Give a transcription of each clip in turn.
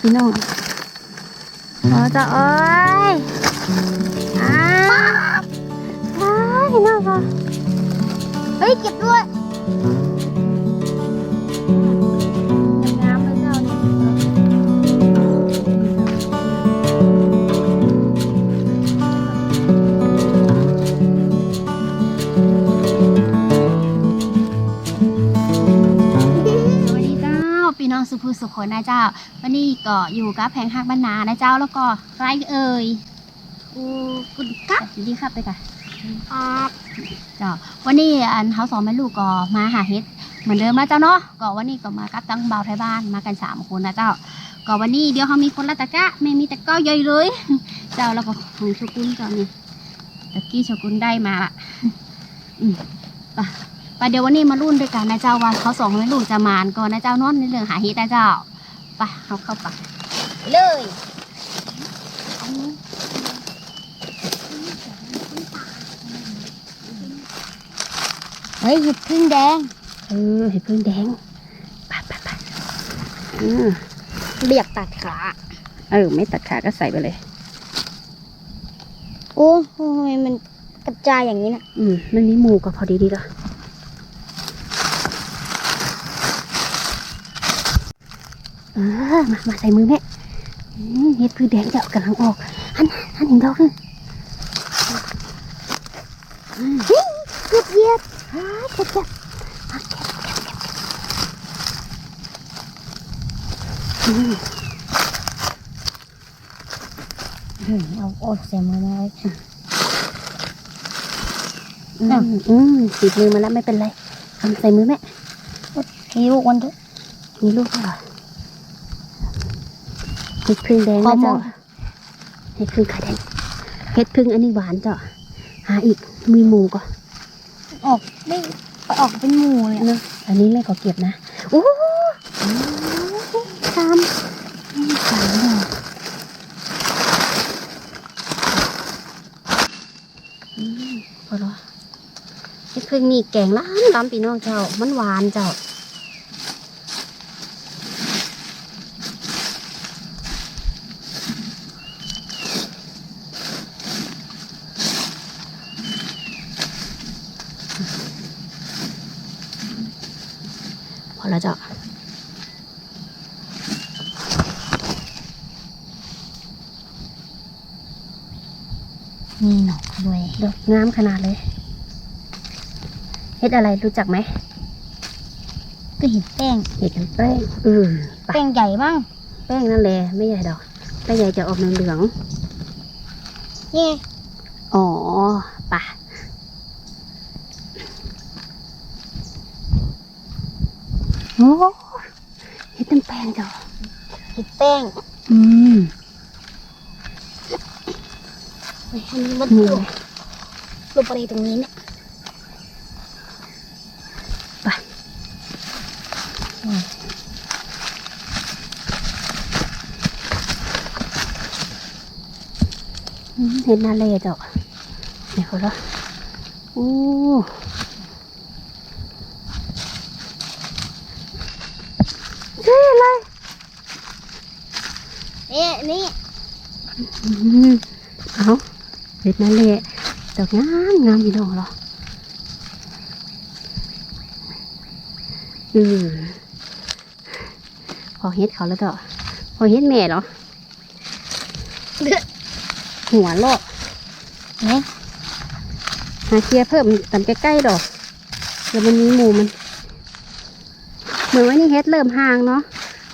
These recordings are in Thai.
พี่น้องอ๋อจะเอ้ยอ้าวอ้าวพี่น้องค่ะเฮ้ยเก็บด้วย พี่น้องสุภูสุขคนนะเจ้า วันนี้ก็อยู่กับแพงฮักบ้านนานะเจ้าแล้วก็ไรเอ่ยอูคุณครับสวัสดีครับไปกันครับเจ้าวันนี้อันเขาสองแม่ลูกก็มาหาเฮ็ดเหมือนเดิมนะเจ้าเนาะก็วันนี้ก็มากับตั้งเบาไทยบ้านมากันสามคนนะเจ้าก็วันนี้เดี๋ยวเขามีคนละตะกะไม่มีตะก้อใหญ่เลย เจ้าแล้วก็ของโชกุนก็นี่ตะกี้โชกุนได้มาละอืมไปไปเดี๋ยววันนี้มารุ่นด้วยกันนะเจ้าว่าเขาสองแม่ลูกจะมานก่อนนะเจ้าเนอนในเรื่องหาเฮ็ดนะเจ้าไปเขาเข้าไปเลยเฮ้ยเห็ดพึ่งแดงเออเห็ดพึ่งแดงไปไปไปอืมเรียกตัดขา เออ ไม่ตัดขาก็ใส่ไปเลย โอ้ทำไมมันกระจายอย่างนี้นะอืมมันมีหมูก็พอดีดีแล้ว ออมามาใส่มือแม่อืมเฮ็ดพือแดงจะกำลังออกหันหันหนึ่งดอกหนึงอืมเยียบเยียบอ่าเก็บเก็บอ่าเก็บเก็บเก็บอืมอืมเอาโอดเสียมือมาไว้อืมอืมติดมือมาแล้วไม่เป็นไรทำใส่มือแม่พี่ลูกมันด้วยมีลูกด้วยเหรอเห็ดพึ่งแดงขอนะมอเจ้างเห็ดพึ่งไข่แดงเห็ดพึ่งอันนี้หวานเจ้าหาอีกมีหมูก่อนออกไม่ออกเป็นหมูเลยอะเนาะอันนี้แม่ก็เก็บนะโอ้โหสามสามดอกอืมพอแล้วเห็ดพึ่งนี่แกงล้ำล้ำพี่น้องเจ้ามันหวานเจ้า พอแล้วเจ้า มีหนอกด้วย ดอก งามขนาดเลยเฮ็ดอะไรรู้จักไหม ก็เห็นแป้ง เห็ดแป้งเออไปแป้งใหญ่บ้าง แป้งนั่นแหละไม่ใหญ่ดอก แป้งใหญ่จะออกเหลืองนี่ไงๆอ๋อไปะโอ้เฮ็ดเต็มแป้งจ้ะเห็นแป้ง อืมเฮ้ยอันนี้มัน นี่ลงลงไปตรงนี้เนี่ยไปอืมเห็ดนาเลจ้ะเดี๋ยวละโอ้ใช่อะไรนี่นี่อืมเอาเห็ดนั่นแหละ ดอกงามงามพี่น้องเหรออืมพอเฮ็ดเขาแล้วก็พอเฮ็ดแม่เหรอหัวโลกนี่หาเคลียเพิ่มตำใกล้ๆดอกเดี๋ยวมันมีหมูมัน เหมือนว่านี่เฮ็ดเริ่มห่างเนาะ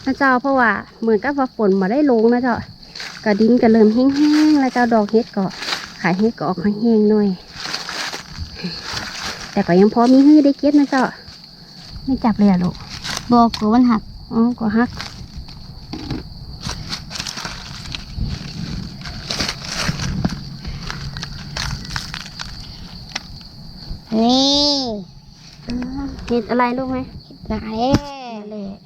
นะเจ้าเพราะว่าเหมือนกับว่าฝนมาได้ลงนะเจ้ากระดินก็เริ่มแห้งๆแล้วเจ้าดอกเฮ็ดก็ ขายเฮ็ดก็ออกแห้งๆหน่อย แต่ก็ยังพอมีให้ได้เก็บนะเจ้าไม่จับเลยอะลูกบอกกูมันหักอ๋อก็ฮักนี่เฮ็ดอะไรลูกไหมไหนนั่นแหละ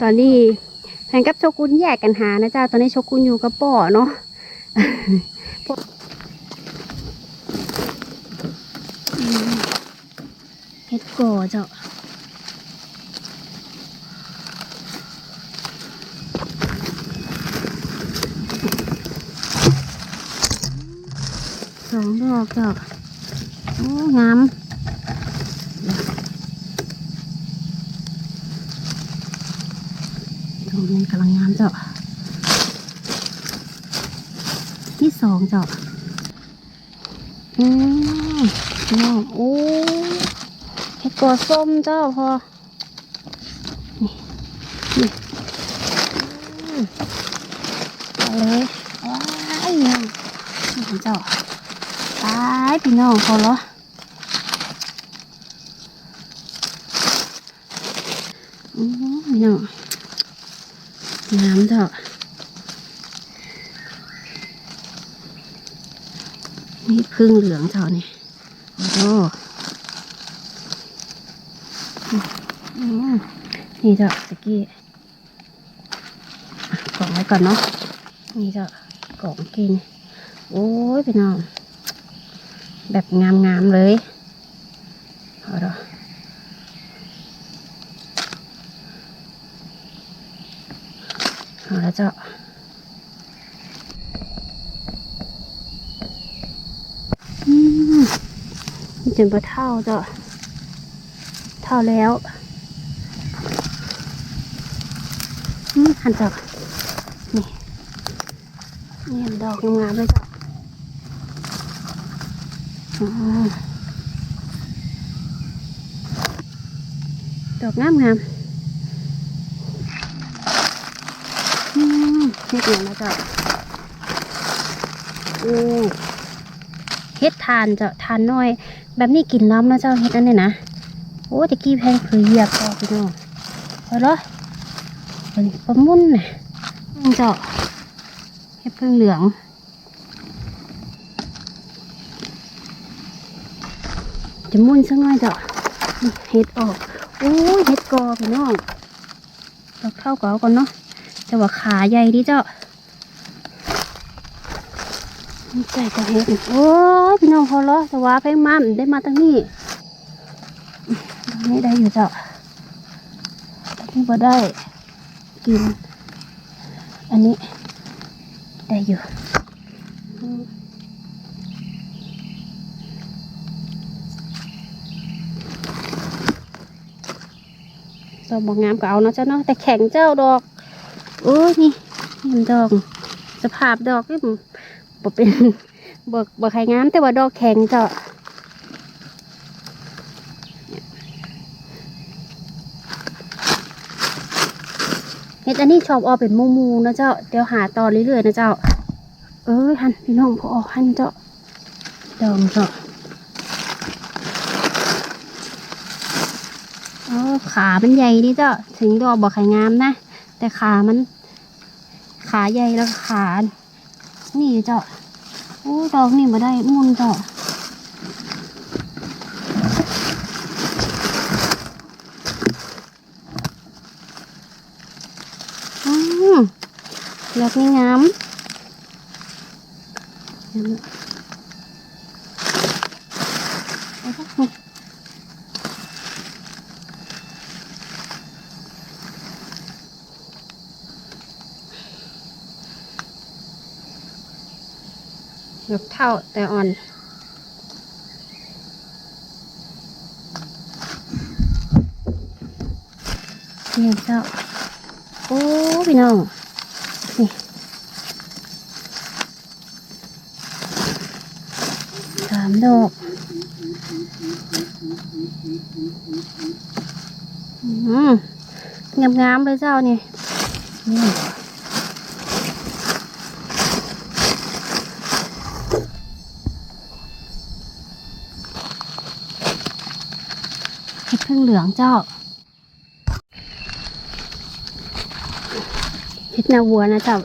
ตอนนี้แฟ นกับโชกุนแยกกันหานะจ้าตอนนี้โชกุนอยู่กับป่อเนาะเฮ็ดก่อเจ้ะสองดอกเจ้ะโอ้งาม เจ้า ที่สองเจ้า อืมน้องโอ้เห็ดกอส้มเจ้าพอ นี่นี่อืมเอาเลยว้ายน้ององเจ้าตายพี่น้องเขาเหรออ้พี่น้อ งน้ำเถอะนี่พึ่งเหลืองเถอะนี่โอ้โหนี่เถอะตะกี้กล่องไว้ก่อนเนาะนี่เถอะกล่องกิน โอ้ยพี่น้อง แบบงามๆเลยเอาละเอาละเจ้าอืมนี่ จนพอเท่าจ้าเท่าแล้วอืมหันจ้านี่นี่ห็นดอกงามๆเลยจ้าอืมดอกงามงามอืมเฮ็ดอย่างนะจ้าโอ้เฮ็ดทานจ้าทานน้อย แบบนี้กินล้ำนะเจ้าเฮ็ดอันนี้นะ โอ้ตะกี้แพงคือเหยียบกพี่น้องเอาเหรอเป็นปลามุ่นนะเจ้าเฮ็ดพึ่งเหลืองจะมุ่นสักหน่อยเจ้ะเห็ดออกโอ้ยเห็ดกอพี่น้องดอกเท่าก่อนก่อนเนาะแต่ว่าขาใหญ่ดิเจ้า ใจจะเห็ดโอ้ยพี่น้องพอล้อแต่ว่าแพงมันได้มาตั้งนี้ตรงนี้ได้อยู่เจ้าตรงนี้พอได้กิน อันนี้ ได้อยู่อืมดอกบอกงามก็เอาเนาะเจ้าเนาะแต่แข็งเจ้าดอกโอ้ยนี่นี่มันดอกสภาพดอกนี่ บ่เป็นบ่บ่ใครงาม แต่ว่าดอกแข็งเจ้าเฮ็ดอันนี้ชอบออกเป็นหมูนะเจ้า เดี๋ยวหาต่อเรื่อยๆนะเจ้า เอ้ยหันพี่น้องพอออกหันเจ้าดอกเจ้าเออขามันใหญ่ดิเจ้า ถึงดอกบอกไข่งามนะ แต่ขามัน ขาใหญ่แล้วขา นี่เจ้าโอ้ดอกนี่มาได้มุนเจ้าอืมดอกนี่งามงามเอาสักนี่ ยกเท่าแต่อ่อนนี่เจ้าโอ้พี่น้องนี่สามดอกอืมงามๆเลยเจ้านี่นี่ เห็ดพึ่งเหลื องเจ้าเห็ดนาวัวนะเจ้า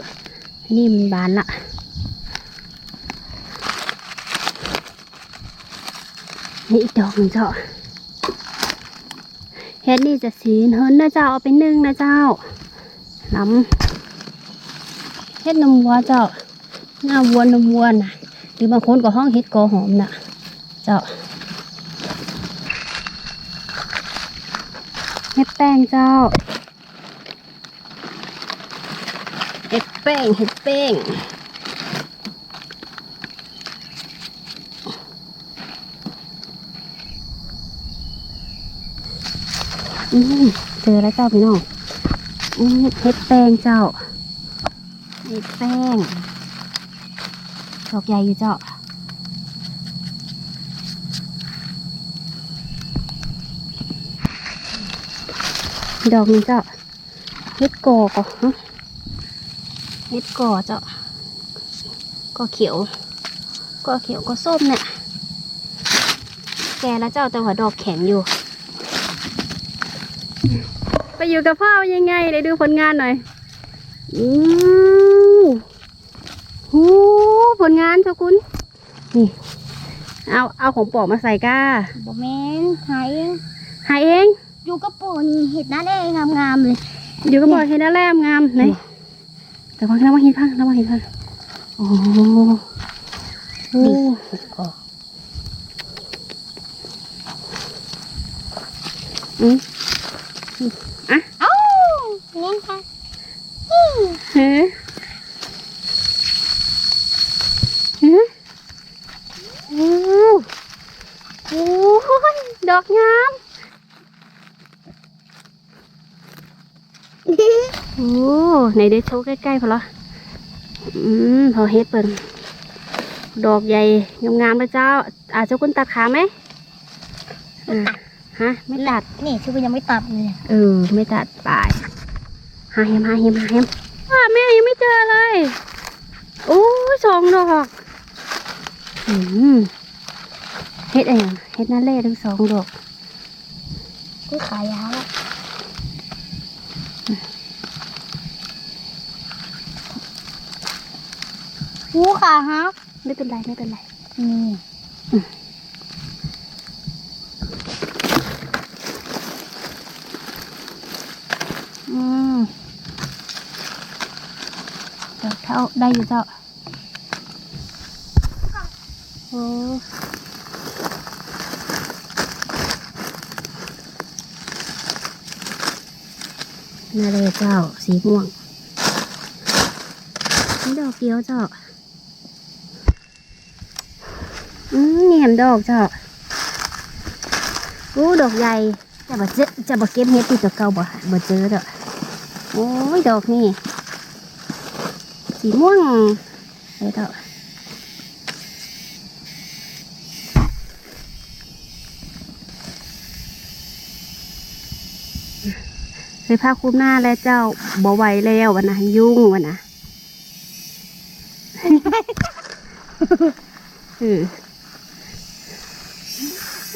อันนี้มันบานละนี่อีกดอกหนึ่งเจ้าเห็ดนี่จะสีเฮินนะเจ้าเอาไปนึ่งนะเจ้าล้ำเห็ดนมวัวเจ้าหน้าวัวนมวัวนะหรือบางคนก็ห้องเห็ดกอหอมนะเจ้า ฮ็ดแป้งเจ้า เห็ดแป้งเห็ดแป้งอืมเจอแล้วเจ้าพี่น้องอืมเห็ดแป้งเจ้าเห็ดแป้งดอกใหญ่อยู่เจ้า ดอกนี้เจ้าเฮ็ดกอก่อฮะเฮ็ดกอเจ้าก็เขียว ก็เขียวก็ส้มเนี่ยแกแล้วเจ้าแต่ว่าดอกแข็งอยู่ ไปอยู่กับพ่อยังไงได้ดูผลงานหน่อยอู้หูผลงานเจ้าคุณนี่เอาเอาของปอกมาใส่ก้าบอแมนหายหายเอง อยู่กับปูนเห็ดหน้าแดงงามๆเลย อยู่ก็บอกเห็นแล้วแลมงามไหนแต่ว่าระวังเห็นพังระวังเห็นพังโอ้โหโอ้เห็ดกออืมเอ้าเนี่ยค่ะเฮ้เฮ้โอ้โอ้ยดอกงาม โอ้ไหนได้โชว์ใกล้ๆพอละอืมพอเฮ็ดเปิ่นดอกใหญ่งามๆเลยเจ้า อาจจะคุณตัดขาไหมอ่าฮะ ไม่ตัด นี่ชื่อว่ายังไม่ตัดเลยเนี่ยเออ ไม่ตัดปลายหาเฮมหาเฮมหาเฮมว่าแม่ยังไม่เจอเลยโอ้ยสองดอกอืมเฮ็ดอะไรอย่างเฮ็ดนั่นเล่ทั้งสองดอกกูขายยาวแล้ว หูขาฮักไม่เป็นไรไม่เป็นไรนี่อืมดอกเท่าได้อยู่เจ้าโอ้น่าเลยเจ้าสีม่วงนี่ดอกเดียวเจ้า อืมนี่แหมดอกเจ้าอู้ดอกใหญ่จะบ่เจอจะบ่เก็บเฮ็ดที่ตัวเก่าบ่บ่เจอเด้อโอ้ยดอกนี่สีม่วงเด้อเด้อใส่ผ้าคลุมหน้าแล้วเจ้าบ่ไหวแล้ววันนะยุ่งวันนะเออ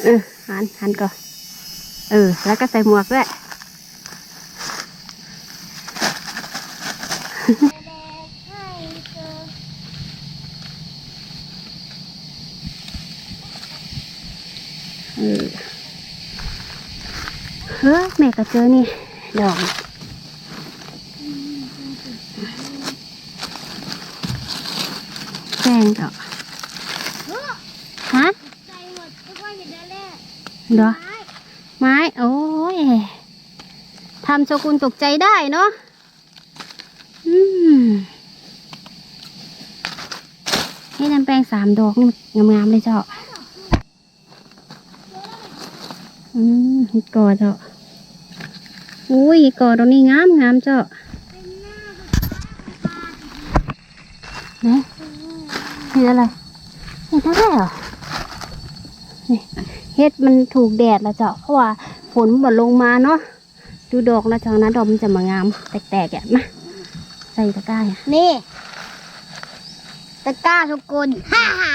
เออหันหันก่อนเออ แล้วก็ใส่หมวกด้วยเออเฮ้ยแม่ก็เจอนี่ ดอกแป้งดอกฮะ ใจหมดทุกวันเห็ดหน้าแดง เดี๋ยวไม้ โอ้ยทำโชกุนตกใจได้เนาะอืมให้น้ำแป้งสามดอกนี่งามๆเลยเจ้า อืมเห็ดเจ้าอุ้ยเห็ดตรงนี้งามงามเจ้าไหนเห็ดอะไรเห็ดอะไรเหรอ เฮ็ดมันถูกแดดแล้วเจ้าเพราะว่าฝนมันลงมาเนาะดูดอกแล้วจากนั้นดอกมันจะมางามแตกๆอะมาใส่ตะกร้าอะนี่ตะกร้าทุกคนฮ่าฮ่า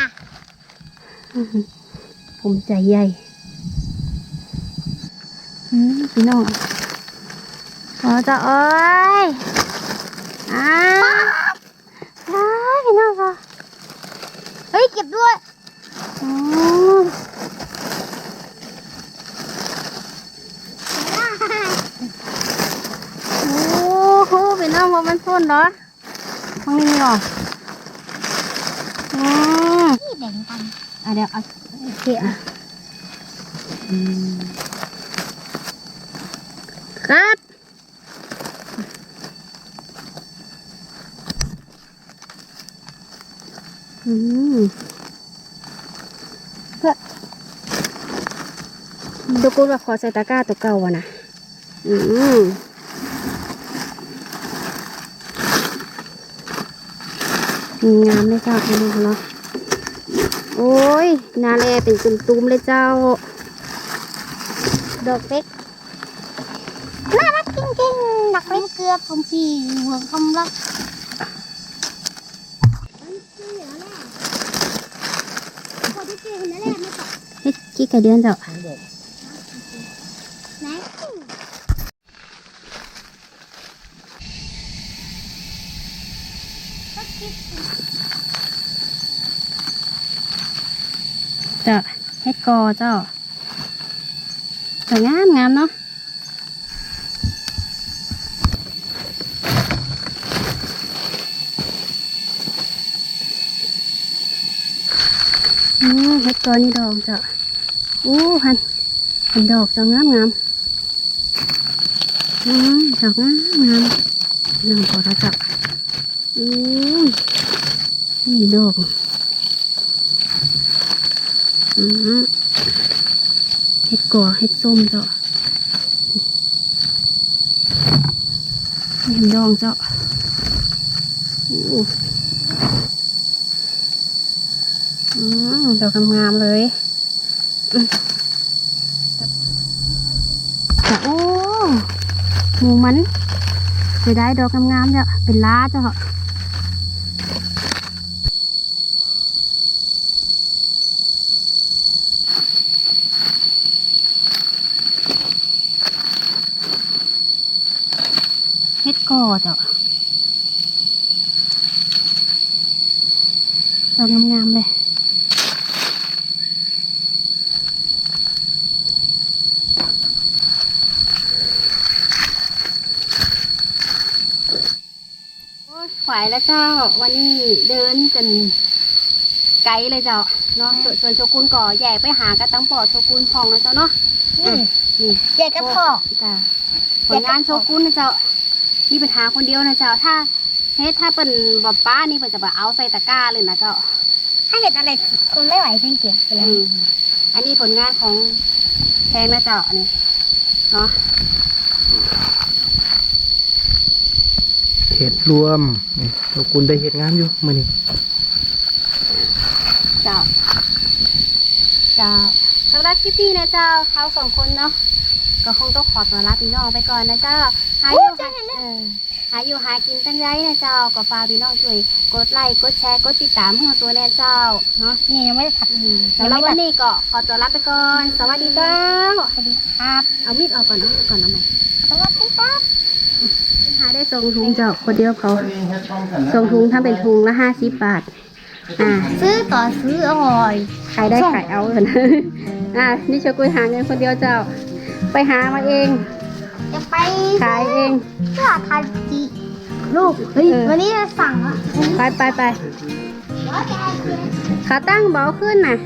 อื้อหือผมใจใหญ่อืมพี่น้องพอจะเอ้ยอ้าวอ้าวพี่น้องค่ะเฮ้ยเก็บด้วยอ๋อโอ้โห พี่น้องว่ามันส้นเหรอตรงนี้เหรออืมนี่แบ่งกันอะเดี๋ยวเอาโอเคอะครับอืมเพื่อดูกูว่าขอใส่ตะกร้าตัวเก่าวะนะอืม งามเลยเจ้าอันนี้เหรอโอ้ยนาแลเป็นตุ้มๆเลยเจ้า ดอกเล็กน่ารักจริงๆดอกเล็กเกลือผมพี่หัวคำรักเฮ็ดกี่กระเดือนเจ้า ไหน เจ้าเฮ็ด กอเจ้าสวยงามงามเนาะอืมเฮ็ดกอนี่ดอกเจ้าอู้หันหันดอกเจ้างามงามอืมดอกงามงามงามพอแล้วเจ้าอืมนี่ดอก เห็ดก่อเห็ดส้มเจ้าเห็ดดองเจ้าอืมดอกงามๆเลยโอ้หมูมันเสียดายดอกงามๆเจ้าเป็นล้าเจ้า เฮ็ดกอจ้ะดอกงามๆเลยโอ้ยไหวแล้วเจ้าวันนี้เดินจน ไกลเลยเจ้าเนาะส่วนส่วนโชกุนก่อแยกไปหากระตังปอดโชกุนพองนะเจ้าเนาะนี่นี่แยกกับพ่อจ้ะผลงานโชกุนนะเจ้ามีปัญหาคนเดียวนะเจ้าถ้าเฮ็ดถ้าเป็นบป้านี่เปิ่นจะแบบเอาใส่ตะกร้าเลยนะเจ้าถ้าเห็ดอะไรคนไม่ไหวเช่นเก็บไปแล้วอืมอันนี้ผลงานของแพงนะเจ้าอันนี้เนาะเห็ดรวมนี่เราคุณได้เห็ดงามอยู่มื้อนี้ เจ้า เจ้าสำหรับคลิปนี้นะเจ้าเขาสองคนเนาะก็คงต้องขอตัวลาพี่น้องไปก่อนนะเจ้าหาอยู่หาเออหาอยู่หากินตั้งใจนะเจ้าก็ฝากพี่น้องช่วยกดไลค์กดแชร์กดติดตามเพื่อตัวแน่เจ้าเนาะนี่ยังไม่ได้ผัดอืมสำหรับวันนี้ก็ขอตัวลาไปก่อน สวัสดีเจ้าสวัสดีครับเอามีดออกก่อนเอามีดก่อนเอาใหม่สวัสดีครับหาได้ส่งถุงเจ้าคนเดียวเขาส่งถุงถ้าเป็นถุงละห้าสิบบาทอ่า ซื้อต่อซื้ออร่อยขายได้ขายเอาเถอะนะอ่านี่เชกุยหาเงินคนเดียวเจ้า ไปหามาเอง จะไปขายเองเพื่อทานจีลูกเฮ้ยเออ วันนี้จะสั่งอะไปไปไปขาตั้งเบาขึ้นน่ะ